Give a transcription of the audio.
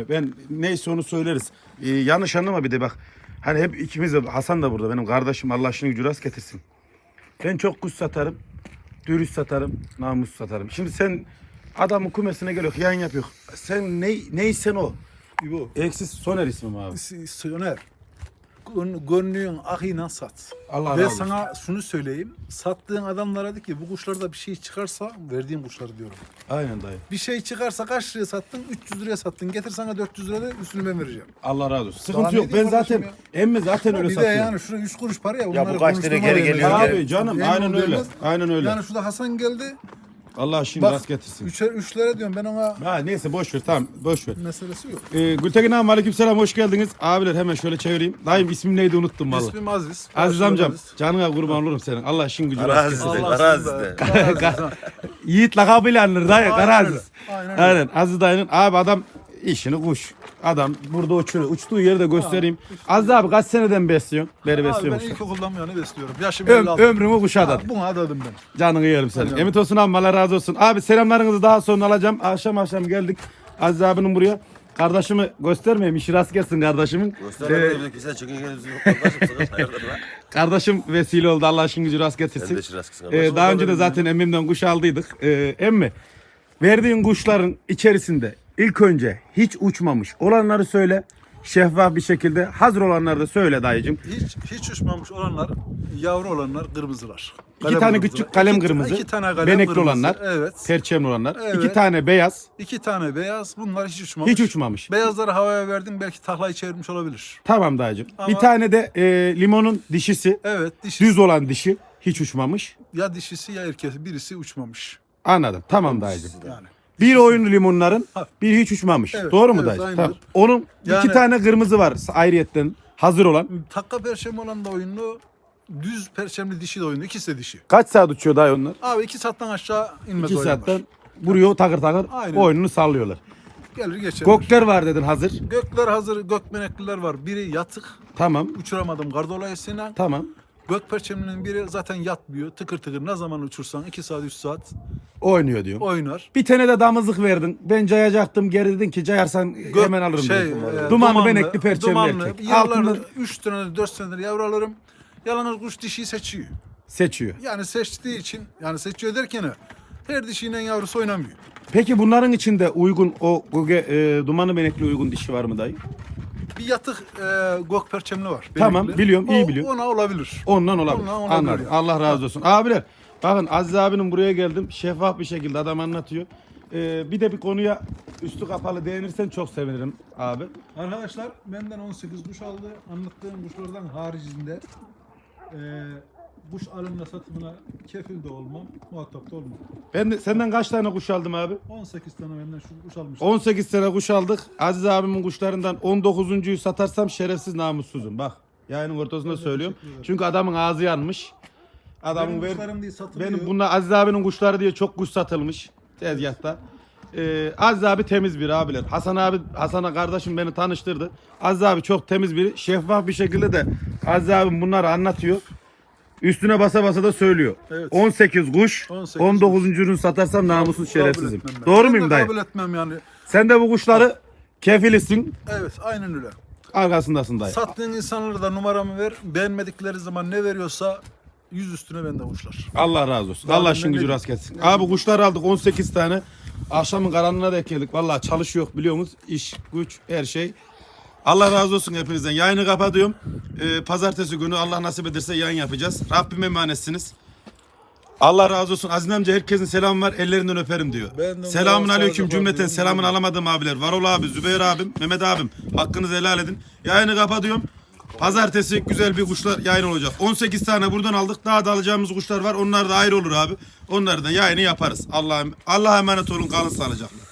emmi. Ben neyse onu söyleriz. Ee, yanlış anlama bir de bak. Hani hep ikimiz de Hasan da burada benim kardeşim Allah aşkına gücü rast getirsin. Ben çok kuş satarım. Dürüst satarım. Namus satarım. Şimdi sen adamın kumesine geliyor yayın yapıyor. Sen ne, neysen o. İbo. Eksiz Soner ismim abi. Söner. Gön- Gönlün ahıyla sat. Allah Ve razı olsun. sana şunu söyleyeyim. Sattığın adamlara de ki bu kuşlarda bir şey çıkarsa verdiğim kuşları diyorum. Aynen dayı. Bir şey çıkarsa kaç liraya sattın? 300 liraya sattın. Getir sana 400 lira da üstünü ben vereceğim. Allah razı olsun. Sıkıntı ne yok. Ben diyeyim zaten kardeşim emmi zaten öyle bir de satıyorum. yani şurada 3 kuruş para ya. bu bunları kaç lira konuşturma geri yani. geliyor Abi canım aynen öyle. Aynen öyle. Yani şurada Hasan geldi. Allah şimdi Bak rast getirsin. 3 üç lira diyorum ben ona Ha neyse boş ver tamam boş ver. meselesi yok. Ee, Gültekin abi aleykümselam hoş geldiniz. Abiler hemen şöyle çevireyim. Dayım ismim neydi unuttum valla. İsmim Aziz. Aziz amcam Aziz. canına kurban olurum senin. Allah işin gücü rast getirsin. Sizden- Araziz'den. Yiğit lakabıyla anılır dayı. Aynen öyle, aynen öyle. Aynen. Aziz dayının. Abi adam işini kuş. Adam burada uçuyor. Uçtuğu yeri de göstereyim. Aziz abi kaç seneden besliyorsun? Beri Abi ben besliyormuş. ilkokuldan bu yana besliyorum. Yaşım Öm, 56. ömrümü kuş adadım. Buna adadım ben. Canını yerim senin. Emin olsun abi Allah razı olsun. Abi selamlarınızı daha sonra alacağım. Akşam akşam geldik. Aziz abinin buraya. Kardeşimi göstermeyeyim. İşi rast gelsin kardeşimin. Ee, Göstermedi ki sen çıkın geliyorsun. Kardeşim sıkıntı hayırdır lan? kardeşim vesile oldu. Allah aşkın gücü rast Sen getirsin. de şırasksın. Ee, daha önce de zaten emmimden kuş aldıydık. Ee, emmi verdiğin kuşların içerisinde ilk önce hiç uçmamış olanları söyle. Şeffaf bir şekilde hazır olanları da söyle dayıcım. Hiç hiç uçmamış olanlar, yavru olanlar kırmızılar. İki tane kırmızılar. küçük kalem İki- kırmızı, iki tane kalem benekli kırmızı. olanlar, Evet. perçemli olanlar, Evet. iki tane beyaz, İki tane beyaz. Bunlar hiç uçmamış. hiç uçmamış. Beyazları havaya verdim belki taklayı çevirmiş olabilir. Tamam dayıcım. Ama- Bir tane de e, limonun dişisi, Evet dişi. düz olan dişi hiç uçmamış. Ya dişisi ya erkesi birisi uçmamış. Anladım. Tamam dayıcım. Yani. Bir oyun limonların, bir hiç uçmamış. Evet, Doğru mu evet, aynen. Tamam. Onun iki Yani- tane kırmızı var ayrıyetten hazır olan. Takka perşem olan da oyunlu, düz perşemli dişi de oyunlu. İkisi de dişi. Kaç saat uçuyor dayı onlar? Abi iki saatten aşağı inmez 2 oyunlar. saatten vuruyor takır takır Aynen. oyununu sallıyorlar. Gelir geçer. Gokler var dedin hazır. Gökler hazır, gökmenekliler var. Biri yatık, Tamam. uçuramadım gardolayasıyla. Tamam. Gök perçeminin biri zaten yatmıyor. Tıkır tıkır ne zaman uçursan 2 saat 3 saat Oynuyor diyor. oynar. Bir tane de damızlık verdin. Ben cayacaktım. Geri dedin ki cayarsan Gök- hemen alırım şey, e, dumanlı, benekli perçemli dumanlı. erkek. Altında 3 senedir 4 senedir yavru alırım. Yalnız kuş dişiyi seçiyor. seçiyor. Yani seçtiği için yani seçiyor derken her dişiyle yavrusu oynamıyor. Peki bunların içinde uygun o goge, e, dumanlı benekli uygun dişi var mı dayı? Bir yatık e, gök perçemli var. Tamam, benekli. biliyorum, iyi O- biliyorum. Ona olabilir. Ondan olabilir. Ondan olabilir Anladım. yani. Allah razı olsun. Abiler bakın Aziz abinin buraya geldim. Şeffaf bir şekilde adam anlatıyor. Ee, bir de bir konuya üstü kapalı değinirsen çok sevinirim abi. Arkadaşlar benden 18 kuş aldı. Anlattığım kuşlardan haricinde e, kuş alımla satımına kefil de olmam, muhatap da olmam. Ben de senden kaç tane kuş aldım abi? 18 tane benden şu kuş almıştım. 18 sene kuş aldık. Aziz abimin kuşlarından 19.yu satarsam şerefsiz namussuzum. Bak yayının ortasında söylüyorum. Çünkü adamın ağzı yanmış. Adamın Benim ver, kuşlarım satılıyor. benim bunlar Aziz abinin kuşları diye çok kuş satılmış tezgahta. Ee, Aziz abi temiz bir abiler. Hasan abi, Hasan'a kardeşim beni tanıştırdı. Aziz abi çok temiz biri. Şeffaf bir şekilde de Aziz abim bunları anlatıyor. Üstüne basa basa da söylüyor. Evet. 18 kuş, 18 19. ürün satarsam namussuz Kabul şerefsizim. etmem ben. Doğru Ben muyum dayı? Kabul etmem yani. Sen de bu kuşları kefilisin, Evet aynen öyle. arkasındasın dayı. Sattığın insanlara da numaramı ver. Beğenmedikleri zaman ne veriyorsa yüz üstüne bende kuşlar. Allah razı olsun. Allah işin gücü rast gelsin. Abi kuşlar aldık 18 tane. Akşamın karanlığına da geldik. Vallahi çalışıyor biliyor musunuz? İş, güç, her şey. Allah razı olsun hepinizden. Yayını kapatıyorum. Ee, pazartesi günü Allah nasip ederse yayın yapacağız. Rabbim emanetsiniz. Allah razı olsun. Aziz amca herkesin selamı var. Ellerinden öperim diyor. Ben de Selamun onlara aleyküm sağlık cümleten. Selamını alamadım abiler. Varol abi, Zübeyir abim, Mehmet abim. Hakkınızı helal edin. Yayını kapatıyorum. Pazartesi güzel bir kuşlar yayın olacak. 18 tane buradan aldık. Daha da alacağımız kuşlar var. Onlar da ayrı olur abi. Onları da yayını yaparız. Allah'a Allah'a emanet olun. Kalın sağlıcakla.